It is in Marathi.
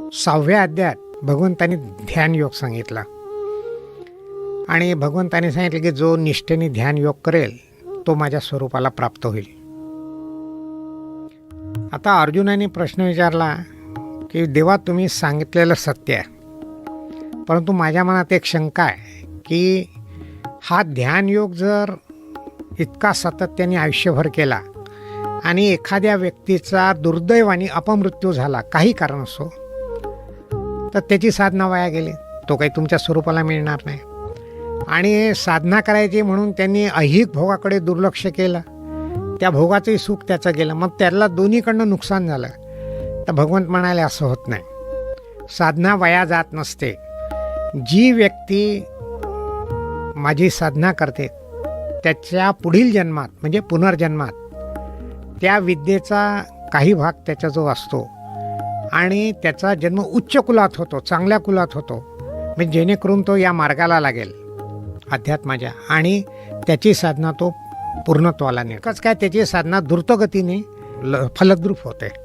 सहाव्या अध्यायात भगवंतानी ध्यान योग सांगितला. आणि भगवंताने सांगितलं की जो निष्ठेने ध्यान योग करेल तो माझ्या स्वरूपाला प्राप्त होईल. आता अर्जुनाने प्रश्न विचारला की देवा तुम्ही सांगितलेलं सत्य आहे. परंतु माझ्या मनात एक शंका आहे की हा ध्यान योग जर इतका सातत्याने आयुष्यभर केला आणि एखाद्या व्यक्तीचा दुर्दैवाने अपमृत्यू झाला काही कारण असो तर त्याची साधना वाया गेली. तो काही तुमच्या स्वरूपाला मिळणार नाही. आणि साधना करायची म्हणून त्यांनी ऐहिक भोगाकडे दुर्लक्ष केलं. त्या भोगाचंही सुख त्याचं गेलं. मग त्याला दोन्हीकडनं नुकसान झालं. तर भगवंत म्हणाले असं होत नाही. साधना वाया जात नसते. जी व्यक्ती माझी साधना करते त्याच्या पुढील जन्मात म्हणजे पुनर्जन्मात त्या विद्येचा काही भाग त्याचा जो असतो. आणि त्याचा जन्म उच्च कुलात होतो चांगल्या कुलात होतो. म्हणजे जेणेकरून तो या मार्गाला लागेल. अध्यात्माच्या. आणि त्याची साधना तो पूर्णत्वाला नेकच काय त्याची साधना द्रुतगतीने ल फलद्रूप होते.